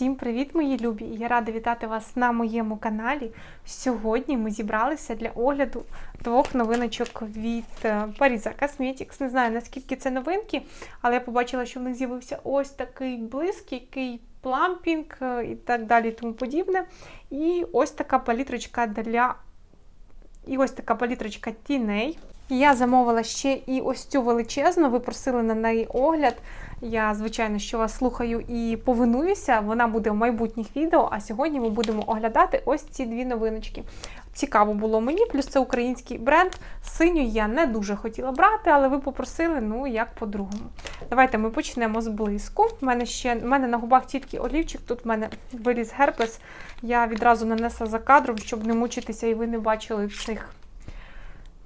Всім привіт, мої любі! Я рада вітати вас на моєму каналі. Сьогодні ми зібралися для огляду двох новиночок від е, Parisa Cosmetics. Не знаю, наскільки це новинки, але я побачила, що в них з'явився ось такий блиск, який плампінг е, і так далі, і тому подібне. І ось така палітрочка для. І ось така палітрочка тіней. Я замовила ще і ось цю величезну, ви просили на неї огляд. Я, звичайно, що вас слухаю і повинуюся. Вона буде в майбутніх відео. А сьогодні ми будемо оглядати ось ці дві новиночки. Цікаво було мені, плюс це український бренд. Синю я не дуже хотіла брати, але ви попросили, ну як по-другому. Давайте ми почнемо з блиску. У мене ще в мене на губах тільки олівчик, тут в мене виліз герпес. Я відразу нанесла за кадром, щоб не мучитися, і ви не бачили цих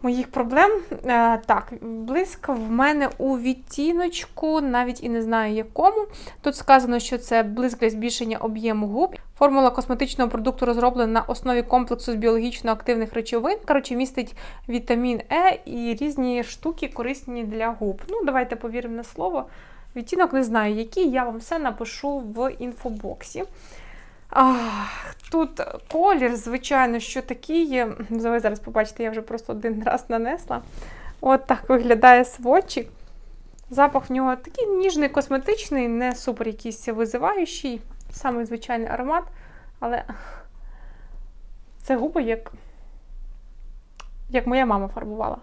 моїх проблем. Е, так, блиск в мене у відтіночку, навіть і не знаю якому. Тут сказано, що це блиск для збільшення об'єму губ. Формула косметичного продукту розроблена на основі комплексу з біологічно активних речовин. Коротше, містить вітамін Е і різні штуки корисні для губ. Ну, давайте повіримо на слово. Відтінок не знаю, який, я вам все напишу в інфобоксі. Ах, Тут колір, звичайно, що такий. Ви зараз побачите, я вже просто один раз нанесла. От так виглядає сводчик. Запах в нього такий ніжний, косметичний, не супер якийсь визиваючий, самий звичайний аромат, але це губи, як як моя мама фарбувала.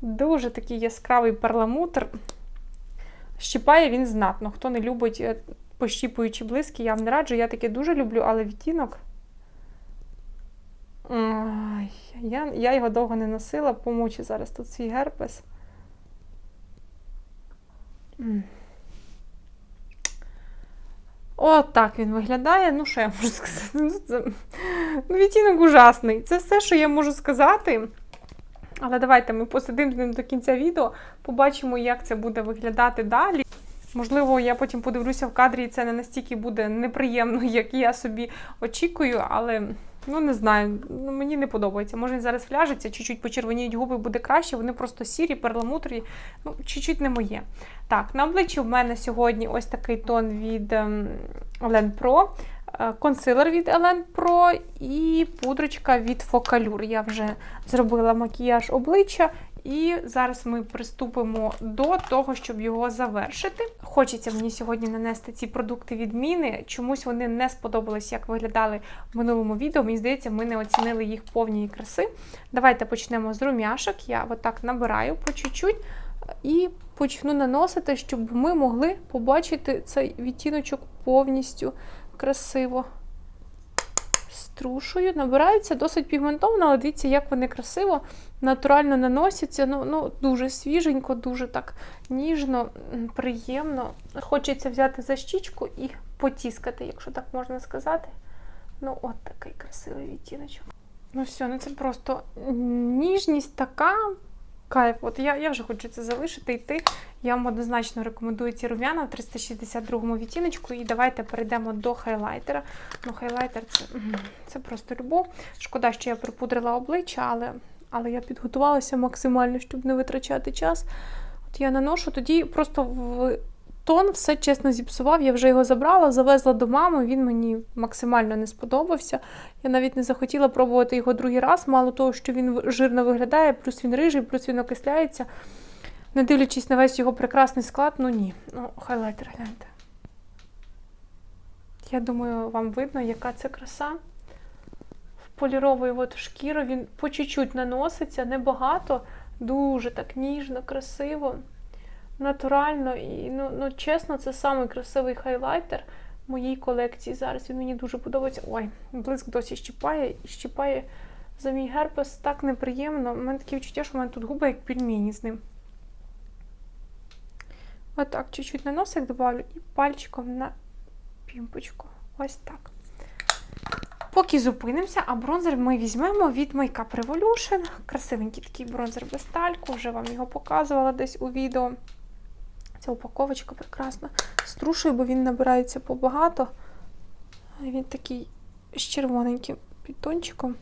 Дуже такий яскравий перламутр. Щипає він знатно. Хто не любить пощіпуючи блиски, я вам не раджу. Я таке дуже люблю, але відтінок. Ой, я я його довго не носила, помучу зараз тут свій герпес. От так він виглядає. Ну, що я можу сказати? Ну, ну, Відтінок ужасний. Це все, що я можу сказати. Але давайте ми посидимо з ним до кінця відео, побачимо, як це буде виглядати далі. Можливо, я потім подивлюся в кадрі, і це не настільки буде неприємно, як я собі очікую, але ну не знаю, ну, мені не подобається. Може, він зараз вляжеться, чуть-чуть почервоніють губи, буде краще. Вони просто сірі, перламутрі, ну, чуть-чуть не моє. Так, на обличчі в мене сьогодні ось такий тон від Elen Pro. Е, консилер від Elen Pro і пудрочка від Focallure. Я вже зробила макіяж обличчя і зараз ми приступимо до того, щоб його завершити. Хочеться мені сьогодні нанести ці продукти відміни. Чомусь вони не сподобались, як виглядали в минулому відео. Мені здається, ми не оцінили їх повної краси. Давайте почнемо з рум'яшок. Я отак набираю по чуть-чуть і почну наносити, щоб ми могли побачити цей відтіночок повністю красиво струшую. Набираються досить пігментовано, але дивіться, як вони красиво, натурально наносяться. Ну, ну Дуже свіженько, дуже так ніжно, приємно. Хочеться взяти за щічку і потіскати, якщо так можна сказати. Ну, от такий красивий відтіночок. Ну, все, ну це просто ніжність така. Кайф, от я я вже хочу це залишити йти. Я вам однозначно рекомендую ці рум'яна в 362-му відтіночку. І давайте перейдемо до хайлайтера. Ну, хайлайтер це це просто любов. Шкода, що я припудрила обличчя, але але я підготувалася максимально, щоб не витрачати час. От я наношу, тоді просто в тон все чесно зіпсував. Я вже його забрала, завезла до мами, він мені максимально не сподобався. Я навіть не захотіла пробувати його другий раз. Мало того, що він жирно виглядає, плюс він рижий, плюс він окисляється. Не дивлячись на весь його прекрасний склад, ну ні. Ну, хайлайтер гляньте. Я думаю, вам видно, яка це краса. В полірової от шкіру він по чуть-чуть наноситься, небагато, дуже так ніжно, красиво, натурально. І, ну, ну чесно, це самий красивий хайлайтер моїй колекції. Зараз він мені дуже подобається. Ой, блиск досі щіпає і щіпає за мій герпес так неприємно. У мене таке відчуття, що в мене тут губи як пельмені з ним. Отак, чуть-чуть на носик добавлю і пальчиком на пімпочку. Ось так. Поки зупинимося, а бронзер ми візьмемо від Makeup Revolution. Красивенький такий бронзер без тальку, вже вам його показувала десь у відео. Ця упаковочка прекрасна. Струшую, бо він набирається побагато. Він такий з червоненьким підтончиком.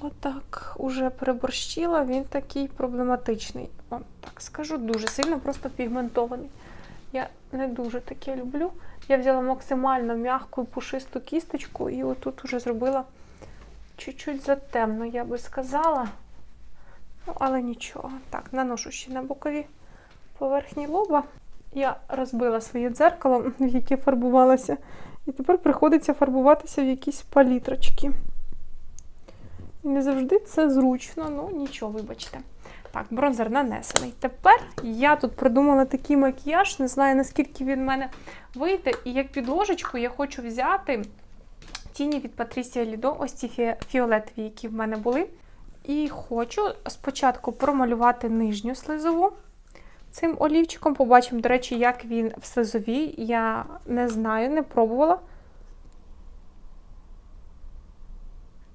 Отак уже переборщила, він такий проблематичний. Вам так скажу, дуже сильно просто пігментований. Я не дуже таке люблю. Я взяла максимально м'яку пушисту кісточку і отут уже зробила чуть-чуть затемно, я би сказала. Ну, але нічого. Так, наношу ще на бокові поверхні лоба. Я розбила своє дзеркало, в яке фарбувалася. І тепер приходиться фарбуватися в якісь палітрочки. І не завжди це зручно, ну нічого, вибачте. Так, бронзер нанесений. Тепер я тут придумала такий макіяж, не знаю, наскільки він в мене вийде. І як підложечку я хочу взяти тіні від Patricia Lido, ось ці фі- фіолетові, які в мене були. І хочу спочатку промалювати нижню слизову цим олівчиком. Побачимо, до речі, як він в слизовій. Я не знаю, не пробувала.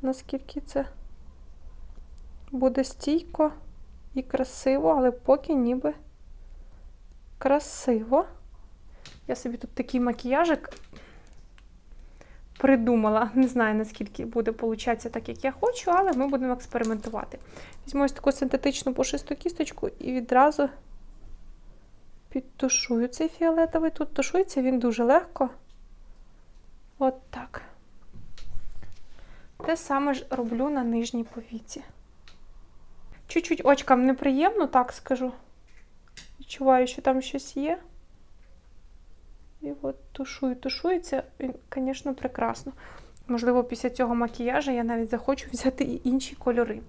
Наскільки це буде стійко і красиво, але поки ніби красиво. Я собі тут такий макіяжик придумала. Не знаю, наскільки буде получатися так, як я хочу, але ми будемо експериментувати. Візьму ось таку синтетичну пушисту кісточку і відразу підтушую цей фіолетовий. Тут тушується він дуже легко. От так. Те саме ж роблю на нижній повіці. Чуть-чуть очкам неприємно, так скажу. Відчуваю, що там щось є. І от тушую, тушується, він, звісно, прекрасно. Можливо, після цього макіяжу я навіть захочу взяти і інші кольори.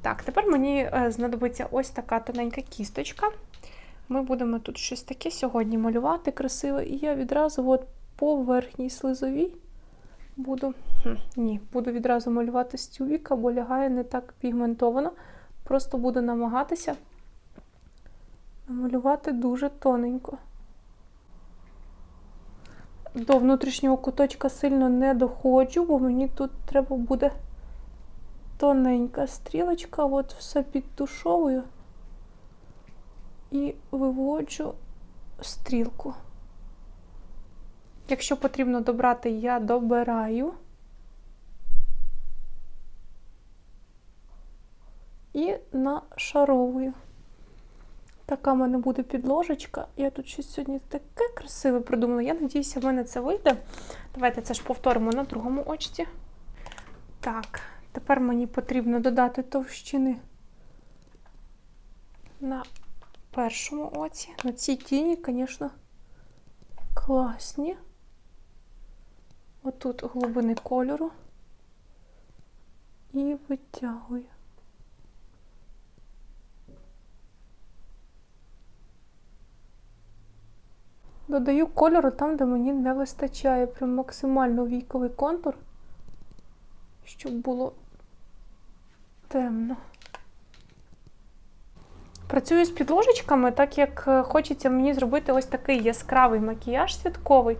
Так, тепер мені е, знадобиться ось така тоненька кісточка. Ми будемо тут щось таке сьогодні малювати красиве, і я відразу от по верхній слизовій буду. Ні, буду відразу малювати стюбіка, бо лягає не так пігментовано. Просто буду намагатися намалювати дуже тоненько. До внутрішнього куточка сильно не доходжу, бо мені тут треба буде тоненька стрілочка, от все підтушовую і виводжу стрілку. Якщо потрібно добрати, я добираю. І нашаровую. Така в мене буде підложечка. Я тут щось сьогодні таке красиве придумала. Я надіюся, в мене це вийде. Давайте це ж повторимо на другому очці. Так, тепер мені потрібно додати товщини на першому оці. На цій тіні, звісно, класні. Отут глибини кольору. І витягую. Додаю кольору там, де мені не вистачає. Прям максимально війковий контур, щоб було темно. Працюю з підложечками, так як е, хочеться мені зробити ось такий яскравий макіяж святковий.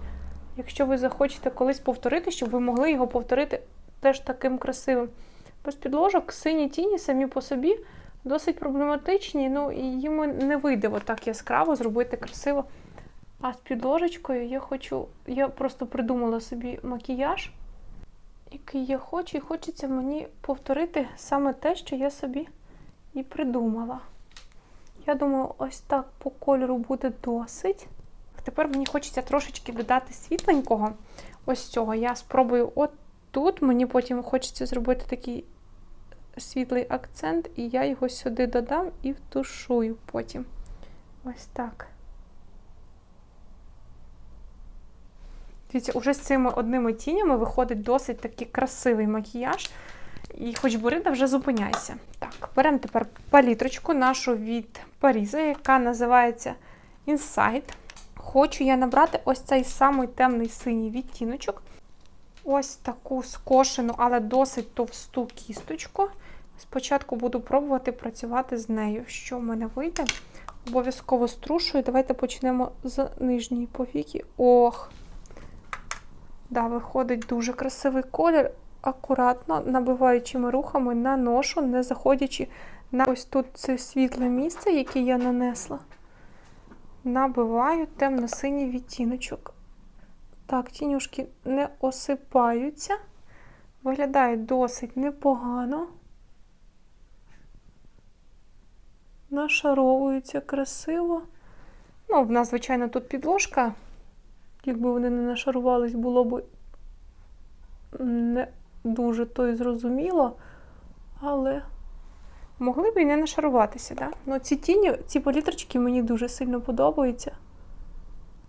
Якщо ви захочете колись повторити, щоб ви могли його повторити теж таким красивим. Без підложок сині тіні самі по собі досить проблематичні, ну і їм не вийде отак яскраво зробити красиво. А з підложечкою я хочу, я просто придумала собі макіяж, який я хочу, і хочеться мені повторити саме те, що я собі і придумала. Я думаю, ось так по кольору буде досить. Тепер мені хочеться трошечки додати світленького. Ось цього. Я спробую от тут. Мені потім хочеться зробити такий світлий акцент, і я його сюди додам і втушую потім. Ось так. Дивіться, уже з цими одними тінями виходить досить такий красивий макіяж. І хоч Борида вже зупиняйся. Так, беремо тепер палітрочку нашу від Паріза, яка називається Inside. Хочу я набрати ось цей самий темний синій відтіночок. Ось таку скошену, але досить товсту кісточку. Спочатку буду пробувати працювати з нею. Що в мене вийде? Обов'язково струшую. Давайте почнемо з нижньої повіки. Ох! Да, виходить дуже красивий колір. Акуратно, набиваючими рухами наношу, не заходячи на ось тут це світле місце, яке я нанесла. Набиваю темно-синій відтіночок. Так, тінюшки не осипаються. Виглядає досить непогано. Нашаровуються красиво. Ну, в нас, звичайно, тут підложка. Якби вони не нашарувались, було б не дуже то й зрозуміло. Але могли б і не нашаруватися, да? Ну, ці тіні, ці палітрочки мені дуже сильно подобаються.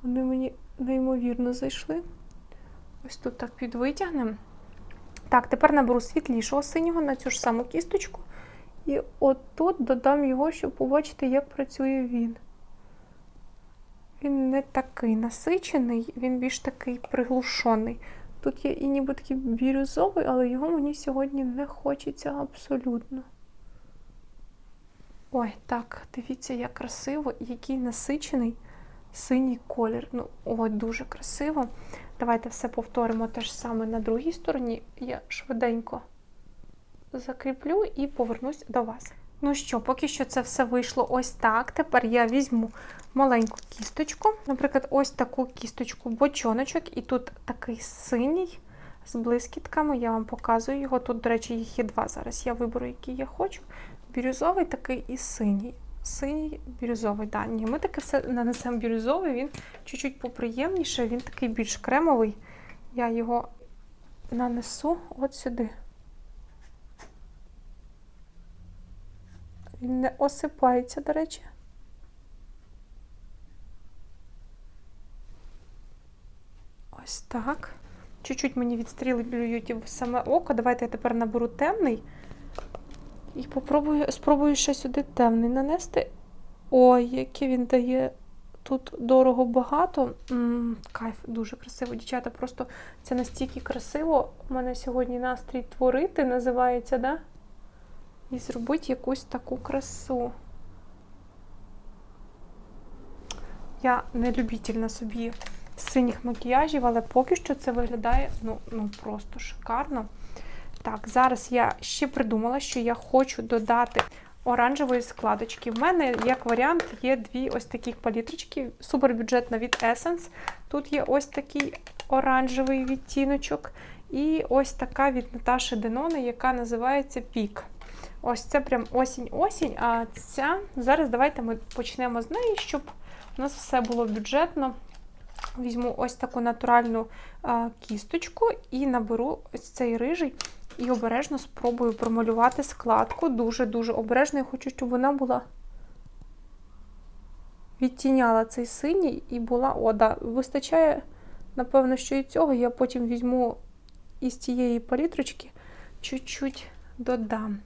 Вони мені неймовірно зайшли. Ось тут так підвитягнемо. Так, тепер наберу світлішого синього на цю ж саму кісточку. І отут додам його, щоб побачити, як працює він. Він не такий насичений, він більш такий приглушений. Тут є і ніби такий бірюзовий, але його мені сьогодні не хочеться абсолютно. Ой, так, дивіться, як красиво, який насичений синій колір. Ну, ой, дуже красиво. Давайте все повторимо те ж саме на другій стороні. Я швиденько закріплю і повернусь до вас. Ну що, поки що це все вийшло ось так. Тепер я візьму маленьку кісточку, наприклад, ось таку кісточку бочоночок, і тут такий синій з блискітками. Я вам показую його. Тут, до речі, їх є два зараз. Я виберу, який я хочу. Бірюзовий такий і синій. Синій бірюзовий. Да, ні, Ми таке все нанесемо бірюзовий, він чуть-чуть поприємніше, він такий більш кремовий. Я його нанесу от сюди. Він не осипається, до речі. Ось так. Чуть-чуть мені відстрілюють саме око. Давайте я тепер наберу темний. І попробую, спробую ще сюди темний нанести. Ой, який він дає тут дорого багато. М-м, кайф, дуже красиво. Дівчата, просто це настільки красиво. У мене сьогодні настрій творити називається, да? І зробити якусь таку красу. Я не любитель на собі синіх макіяжів, але поки що це виглядає ну, ну просто шикарно. Так, зараз я ще придумала, що я хочу додати оранжевої складочки. В мене, як варіант, є дві ось такі палітрочки, супербюджетна від Essence. Тут є ось такий оранжевий відтіночок. І ось така від Наташі Денони, яка називається Пік. Ось це прям осінь-осінь. А ця зараз давайте ми почнемо з неї, щоб у нас все було бюджетно. Візьму ось таку натуральну кісточку і наберу ось цей рижий. І обережно спробую промалювати складку. Дуже-дуже обережно. Я хочу, щоб вона була відтіняла цей синій і була ода. Вистачає, напевно, що і цього. Я потім візьму із цієї палітрочки, чуть-чуть додам,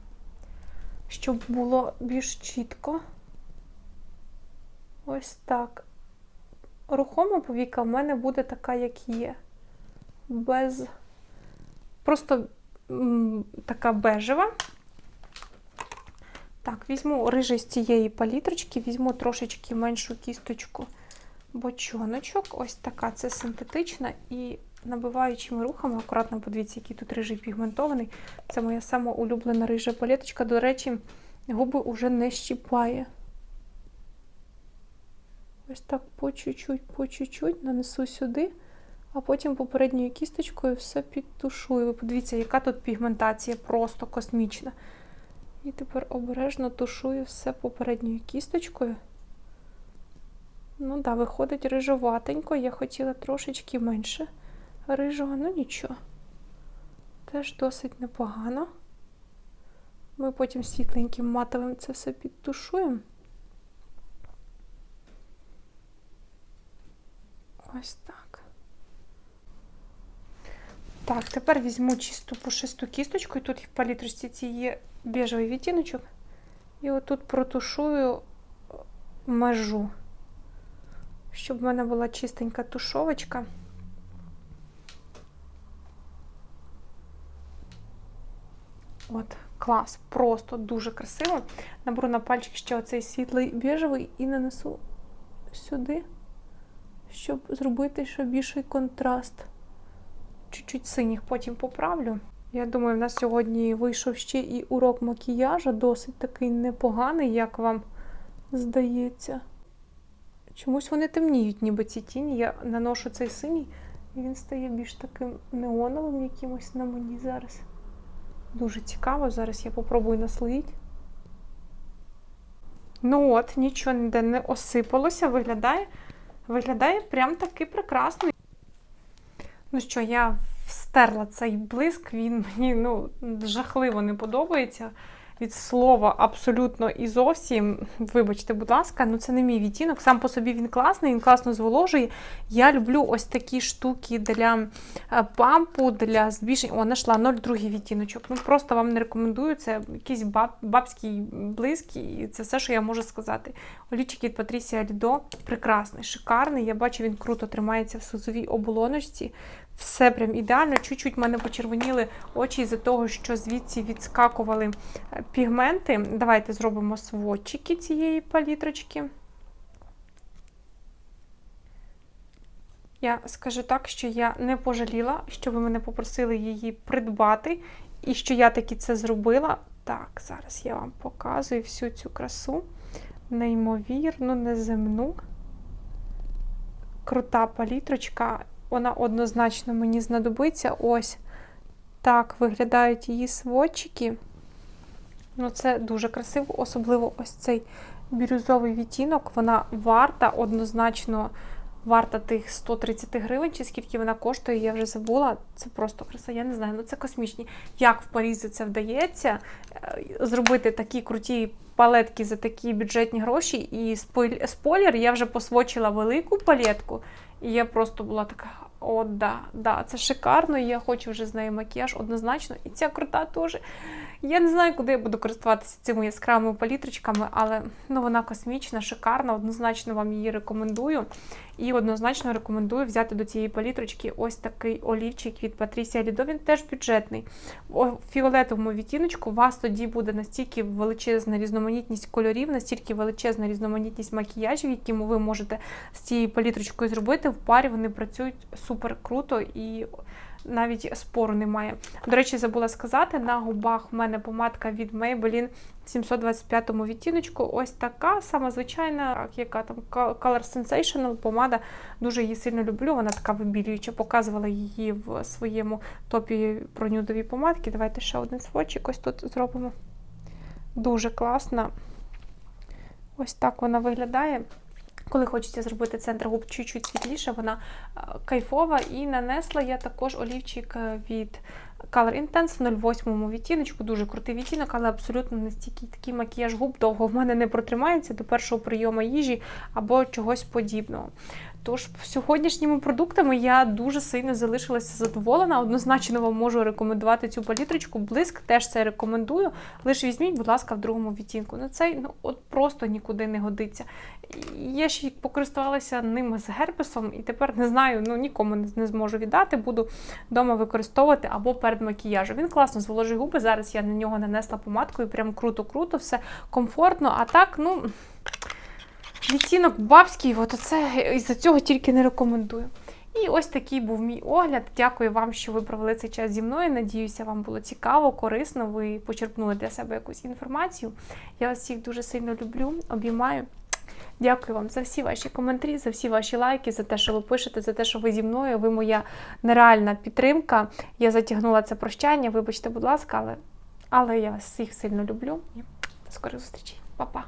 щоб було більш чітко. Ось так. Рухома повіка в мене буде така, як є. Без. Просто така бежева. Так, візьму рижий з цієї палітрочки, візьму трошечки меншу кісточку бочоночок. Ось така це синтетична і набиваючими рухами, акуратно подивіться, який тут рижий пігментований. Це моя сама улюблена рижа паліточка. До речі, губи вже не щіпає. Ось так по чуть-чуть, по чуть-чуть нанесу сюди а потім попередньою кісточкою все підтушую. Ви подивіться, яка тут пігментація, просто космічна. І тепер обережно тушую все попередньою кісточкою. Ну так, да, виходить рижоватенько, я хотіла трошечки менше рижого, ну нічого. Теж досить непогано. Ми потім світленьким матовим це все підтушуємо. Ось так. Так, тепер візьму чисту пушисту кісточку, і тут в палітрочці ці є відтіночок. І отут протушую межу, щоб в мене була чистенька тушовочка. От, клас, просто дуже красиво. Наберу на пальчик ще оцей світлий біжевий і нанесу сюди, щоб зробити ще більший контраст чуть-чуть синіх потім поправлю. Я думаю, в нас сьогодні вийшов ще і урок макіяжу, досить такий непоганий, як вам здається. Чомусь вони темніють, ніби ці тіні. Я наношу цей синій, і він стає більш таким неоновим якимось на мені зараз. Дуже цікаво, зараз я попробую наслоїти. Ну от, нічого ніде не осипалося, виглядає, виглядає прям таки прекрасно. Ну що, я встерла цей блиск, він мені ну, жахливо не подобається. Від слова абсолютно і зовсім, вибачте, будь ласка, ну це не мій відтінок. Сам по собі він класний, він класно зволожує. Я люблю ось такі штуки для е, пампу, для збільшення. О, знайшла 0,2 відтіночок. Ну просто вам не рекомендую. Це якийсь баб, бабський блиск, і це все, що я можу сказати. Олівчик від Патрісія Лідо прекрасний, шикарний. Я бачу, він круто тримається в сузовій оболоночці. Все прям ідеально. Чуть-чуть в мене почервоніли очі із-за того, що звідси відскакували е, пігменти. Давайте зробимо сводчики цієї палітрочки. Я скажу так, що я не пожаліла, що ви мене попросили її придбати, і що я таки це зробила. Так, зараз я вам показую всю цю красу. Неймовірну, неземну. Крута палітрочка. Вона однозначно мені знадобиться. Ось так виглядають її сводчики. Ну, це дуже красиво, особливо ось цей бірюзовий відтінок. Вона варта, однозначно варта тих 130 гривень, чи скільки вона коштує, я вже забула. Це просто краса. Я не знаю, ну це космічні. Як в Парізі це вдається е, зробити такі круті палетки за такі бюджетні гроші. І спойлер, я вже посвочила велику палетку, і я просто була така. О, да, да, це шикарно, я хочу вже з нею макіяж однозначно. І ця крута теж. Я не знаю, куди я буду користуватися цими яскравими палітрочками, але ну, вона космічна, шикарна, однозначно вам її рекомендую. І однозначно рекомендую взяти до цієї палітрочки ось такий олівчик від Патрісія Лідо. Він теж бюджетний. У фіолетовому відтіночку у вас тоді буде настільки величезна різноманітність кольорів, настільки величезна різноманітність макіяжів, які ви можете з цією палітрочкою зробити. В парі вони працюють супер круто і навіть спору немає. До речі, забула сказати, на губах в мене помадка від Maybelline 725-му відтіночку. Ось така сама звичайна, яка там Color Sensational помада. Дуже її сильно люблю. Вона така вибілююча, показувала її в своєму топі про нюдові помадки. Давайте ще один сводчик ось тут зробимо. Дуже класна. Ось так вона виглядає. Коли хочеться зробити центр губ чуть-чуть світліше, вона е, кайфова. І нанесла я також олівчик е, від Color Intense в 08 відтіночку. Дуже крутий відтінок, але абсолютно не стільки такий макіяж губ довго в мене не протримається до першого прийому їжі або чогось подібного. Тож, сьогоднішніми продуктами я дуже сильно залишилася задоволена. Однозначно вам можу рекомендувати цю палітрочку. Блиск теж це рекомендую. Лише візьміть, будь ласка, в другому відтінку. Ну цей ну, от просто нікуди не годиться. Я ще покористувалася ним з герпесом, і тепер не знаю, ну нікому не зможу віддати. Буду вдома використовувати або перед макіяжем. Він класно зволожує губи. Зараз я на нього нанесла помадкою, прям круто-круто, все комфортно. А так, ну. Відтінок бабський, от оце із-за цього тільки не рекомендую. І ось такий був мій огляд. Дякую вам, що ви провели цей час зі мною. Надіюся, вам було цікаво, корисно. Ви почерпнули для себе якусь інформацію. Я вас всіх дуже сильно люблю, обіймаю. Дякую вам за всі ваші коментарі, за всі ваші лайки, за те, що ви пишете, за те, що ви зі мною. Ви моя нереальна підтримка. Я затягнула це прощання. Вибачте, будь ласка, але, але я вас всіх сильно люблю. І до скорих зустрічей. Па-па!